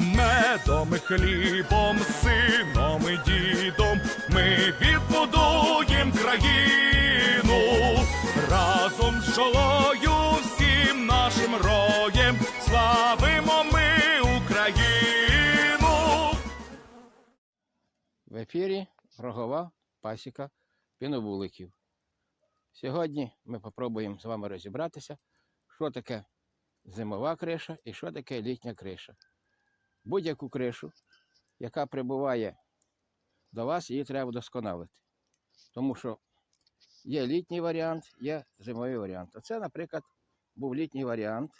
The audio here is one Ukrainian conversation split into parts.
медом і хлібом, сином і дідом ми відбудуєм країну разом з жолою всім нашим роєм славимо ми Україну. В ефірі рогова пасіка піновуликів. Сьогодні ми попробуємо з вами розібратися, що таке зимова криша і що таке літня криша. Будь-яку кришу, яка прибуває до вас, її треба вдосконалити. Тому що є літній варіант, є зимовий варіант. Оце, наприклад, був літній варіант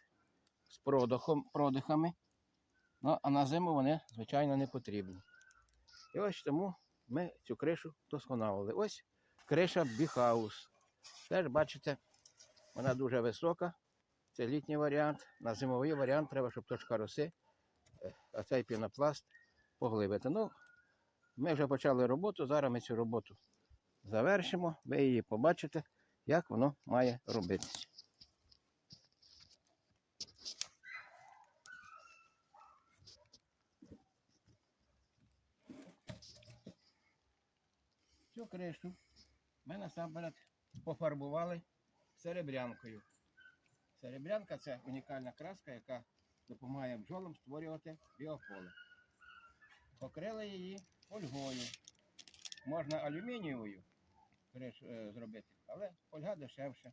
з продухом, продихами. Ну, а на зиму вони, звичайно, не потрібні. І ось тому ми цю кришу досконалили. Ось криша Біхаус. Теж бачите, вона дуже висока. Це літній варіант. На зимовий варіант треба, щоб точка роси, а цей пінопласт поглибити. Ну, ми вже почали роботу, зараз ми цю роботу завершимо. Ви її побачите, як воно має робитися. Цю кришу ми насамперед пофарбували серебрянкою. Серебрянка це унікальна краска, яка допомагає бджолам створювати біополе. Покрили її фольгою. Можна алюмінієвою е, зробити, але фольга дешевша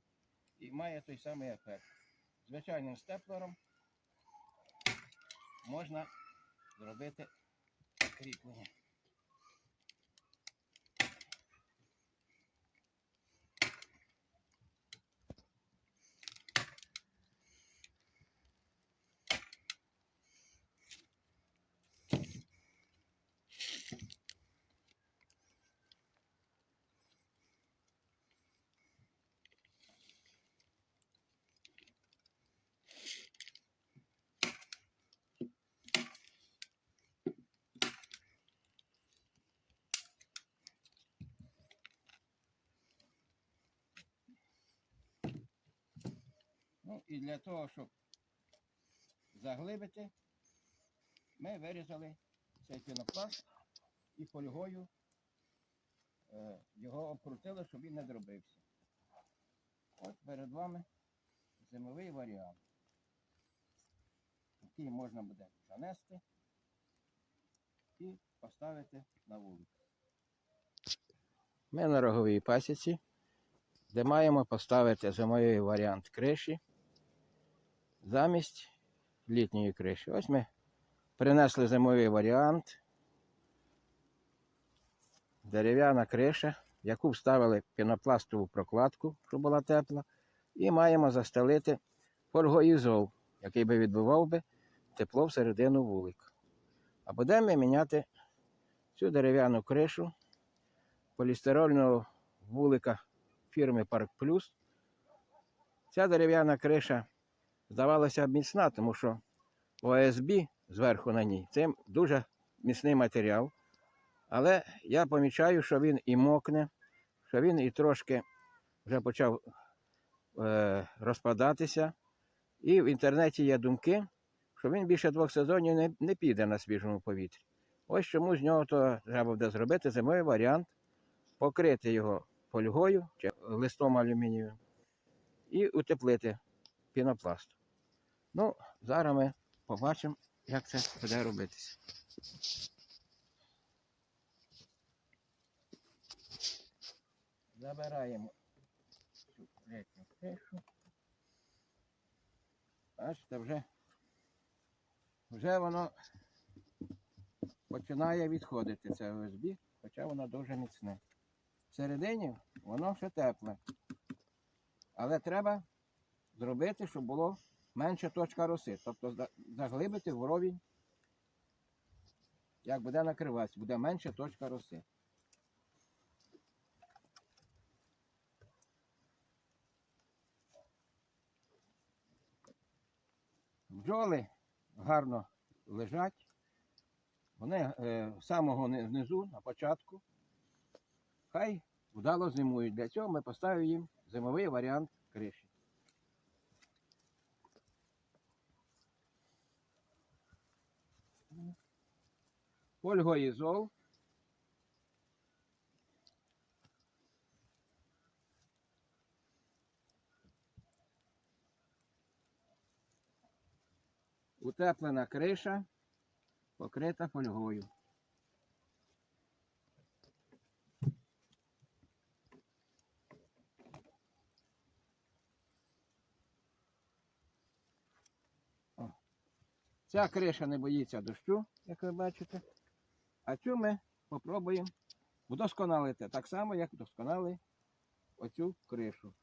і має той самий ефект. Звичайним степлером можна зробити кріплення. І для того, щоб заглибити, ми вирізали цей пінопласт і фольгою е, його обкрутили, щоб він не дробився. От перед вами зимовий варіант. Який можна буде занести і поставити на вулицю. Ми на роговій пасіці, де маємо поставити зимовий варіант криші замість літньої криші. Ось ми принесли зимовий варіант. Дерев'яна криша, яку вставили пінопластову прокладку, щоб була тепла, і маємо застелити фольгоізол, який би відбивав би тепло всередину вулика. А будемо міняти цю дерев'яну кришу полістирольного вулика фірми Парк Плюс. Ця дерев'яна криша здавалася б міцна, тому що ОСБ зверху на ній це дуже міцний матеріал. Але я помічаю, що він і мокне, що він і трошки вже почав е, розпадатися. І в інтернеті є думки, що він більше двох сезонів не, не піде на свіжому повітрі. Ось чому з нього то треба буде зробити зимовий варіант, покрити його фольгою чи листом алюмінієвим і утеплити пінопластом. Ну, зараз ми побачимо, як це буде робитися. Забираємо цю літню кришу. Бачите, вже, вже воно починає відходити це ОСБ, хоча воно дуже міцне. Всередині воно ще тепле. Але треба зробити, щоб було менша точка роси. Тобто за- заглибити вровень, як буде накриватися, буде менша точка роси. Бджоли гарно лежать. Вони е, самого ни- низу, на початку. Хай вдало зимують. Для цього ми поставимо їм зимовий варіант криші. Фольгоізол. Утеплена криша, покрита фольгою. О. Ця криша не боїться дощу, як ви бачите. А цю ми попробуємо вдосконалити так само, як вдосконали оцю кришу.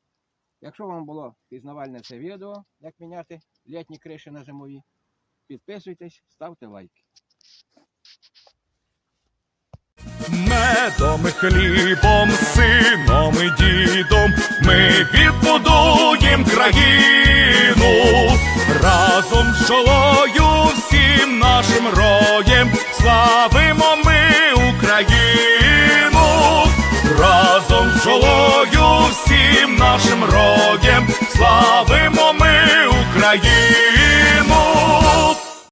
Якщо вам було пізнавальне це відео, як міняти літні криші на зимові, підписуйтесь, ставте лайки. Медом хлібом, сином і дідом ми відбудуєм країну разом з жолою всім нашим роєм славимо славимо ми Україну.